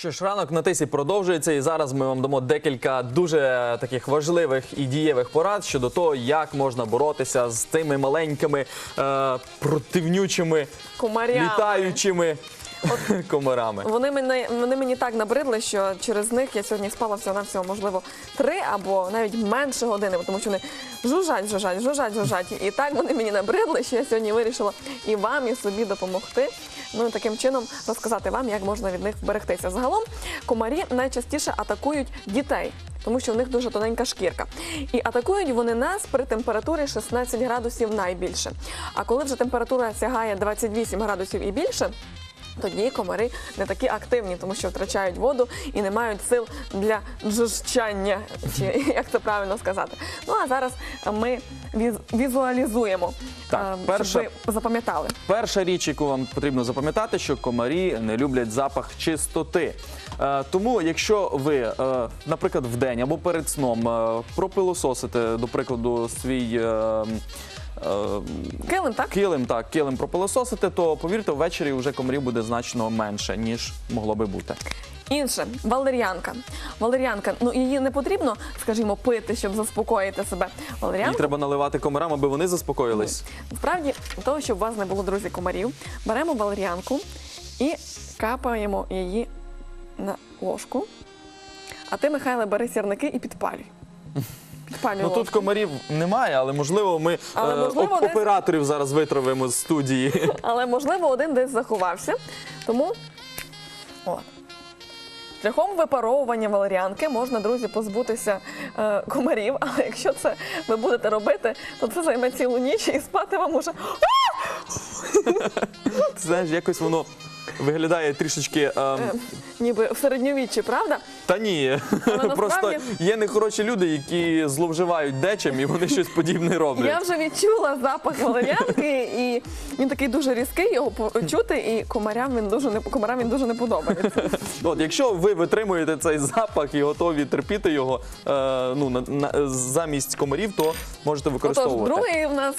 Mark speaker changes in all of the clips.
Speaker 1: Що ж, ранок на тисі продовжується, і зараз ми вам дамо декілька дуже таких важливих і дієвих порад щодо того, як можна боротися з тими маленькими е, противнючими
Speaker 2: Комарями.
Speaker 1: літаючими комарами.
Speaker 2: Вони мене вони мені так набридли, що через них я сьогодні спала всього на всього, можливо, три або навіть менше години, тому що вони жужжать, жужжать, жужжать, жужжать. І так вони мені набридли, що я сьогодні вирішила і вам, і собі допомогти. Ну і таким чином розказати вам, як можна від них вберегтися. Загалом комарі найчастіше атакують дітей. Тому що в них дуже тоненька шкірка. І атакують вони нас при температурі 16 градусів найбільше. А коли вже температура сягає 28 градусів і більше, тоді комари не такі активні, тому що втрачають воду і не мають сил для джужчання, чи як це правильно сказати. Ну а зараз ми віз- візуалізуємо,
Speaker 1: Так,
Speaker 2: е,
Speaker 1: перше-
Speaker 2: щоб ви запам'ятали.
Speaker 1: Перша річ, яку вам потрібно запам'ятати, що комарі не люблять запах чистоти. Е, тому, якщо ви, е, наприклад, вдень або перед сном е, пропилососите, до прикладу, свій. Е,
Speaker 2: Килим, так?
Speaker 1: Килим, так, килим пропилососите, то повірте, ввечері вже комарів буде значно менше, ніж могло би бути.
Speaker 2: Інше валер'янка. Валер'янка, ну її не потрібно, скажімо, пити, щоб заспокоїти себе.
Speaker 1: Їй
Speaker 2: Валер'янку
Speaker 1: треба наливати комарам, аби вони заспокоїлись.
Speaker 2: Насправді, для того, щоб у вас не було друзі комарів, беремо валер'янку і капаємо її на ложку. А ти, Михайле, бери сірники і підпалюй. Підпалюй
Speaker 1: Ну тут комарів немає, але можливо ми
Speaker 2: Але,
Speaker 1: е,
Speaker 2: можливо,
Speaker 1: оп-
Speaker 2: десь-
Speaker 1: операторів зараз витравимо з студії.
Speaker 2: Але можливо один десь заховався. Тому от. Шляхом випаровування валеріанки можна, друзі, позбутися е, комарів. Але якщо це ви будете робити, то це займе цілу ніч і спати вам уже
Speaker 1: Ти знаєш, якось воно виглядає трішечки. ем,
Speaker 2: ніби в середньовіччі, правда?
Speaker 1: Та ні,
Speaker 2: насправді-
Speaker 1: просто є нехороші люди, які зловживають дечем і вони щось подібне роблять.
Speaker 2: Я вже відчула запах валеріанки, і він такий дуже різкий, його почути, і комарям він дуже не комарам він дуже не подобається.
Speaker 1: От, якщо ви витримуєте цей запах і готові терпіти його е, ну, на, на, замість комарів, то можете
Speaker 2: Отож,
Speaker 1: використовувати.
Speaker 2: другий у нас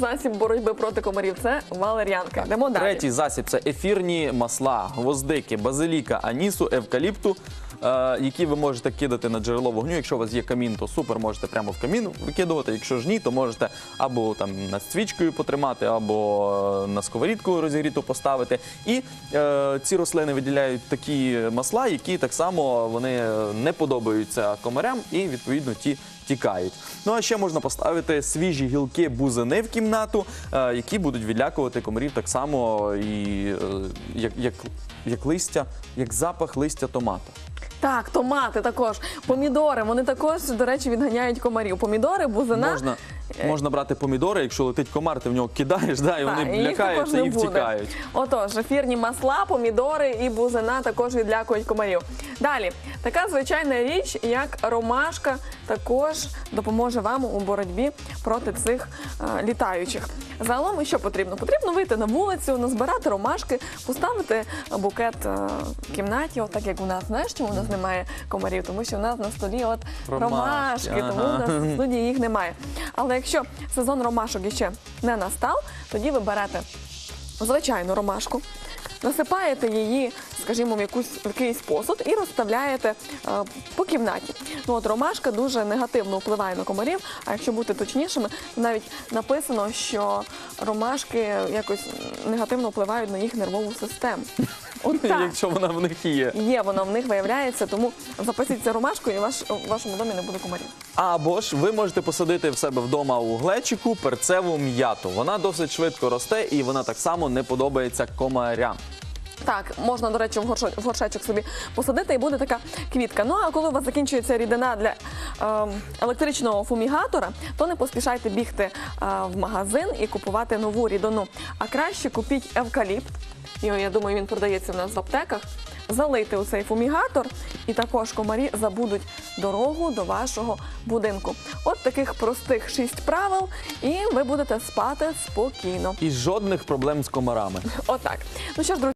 Speaker 2: засіб боротьби проти комарів це валеріанка. Йдемо далі.
Speaker 1: Третій засіб це ефірні масла, гвоздики, базиліка, анісу, евкаліпту. е, Які ви можете кидати на джерело вогню. Якщо у вас є камін, то супер, можете прямо в камін викидувати. Якщо ж ні, то можете або там над свічкою потримати, або е, на сковорідку розігріту поставити. І е, ці рослини виділяють такі масла, які так само вони не подобаються комарям, і відповідно ті тікають. Ну а ще можна поставити свіжі гілки бузини в кімнату, е, які будуть відлякувати комарів так само, і е, як, як, як листя, як запах листя томата.
Speaker 2: Так, томати також, помідори. Вони також, до речі, відганяють комарів. Помідори, бузина.
Speaker 1: Можна, можна брати помідори, якщо летить комар, ти в нього кидаєш, да, і вони
Speaker 2: їх також
Speaker 1: лякаються
Speaker 2: не
Speaker 1: і
Speaker 2: буде.
Speaker 1: втікають.
Speaker 2: Отож, ефірні масла, помідори і бузина також відлякують комарів. Далі, така звичайна річ, як ромашка, також допоможе вам у боротьбі проти цих е, літаючих. Загалом, що потрібно? Потрібно вийти на вулицю, назбирати ромашки, поставити букет е, в кімнаті, отак як у нас. Знаєш, чому у нас немає комарів? Тому що у нас на столі от
Speaker 1: Ромашки,
Speaker 2: ромашки, тому у нас в студії їх немає. Але якщо сезон ромашок іще не настав, тоді ви берете звичайну ромашку, насипаєте її, скажімо, в якусь в якийсь посуд і розставляєте е, по кімнаті. Ну от ромашка дуже негативно впливає на комарів. А якщо бути точнішими, то навіть написано, що ромашки якось негативно впливають на їх нервову систему. От.
Speaker 1: Якщо вона в них є.
Speaker 2: Є вона в них виявляється, тому запасіться ромашкою і ваш, у вашому домі не буде комарів.
Speaker 1: Або ж ви можете посадити в себе вдома у глечику перцеву м'яту. Вона досить швидко росте і вона так само не подобається комарям.
Speaker 2: Так, можна, до речі, в, горшо- в горшечок собі посадити і буде така квітка. Ну а коли у вас закінчується рідина для електричного фумігатора, то не поспішайте бігти е, в магазин і купувати нову рідину. А краще купіть евкаліпт. Його, я думаю, він продається в нас в аптеках. Залийте у цей фумігатор, і також комарі забудуть дорогу до вашого будинку. От таких простих шість правил, і ви будете спати спокійно.
Speaker 1: І жодних проблем з комарами.
Speaker 2: Отак. Ну що ж, друзі.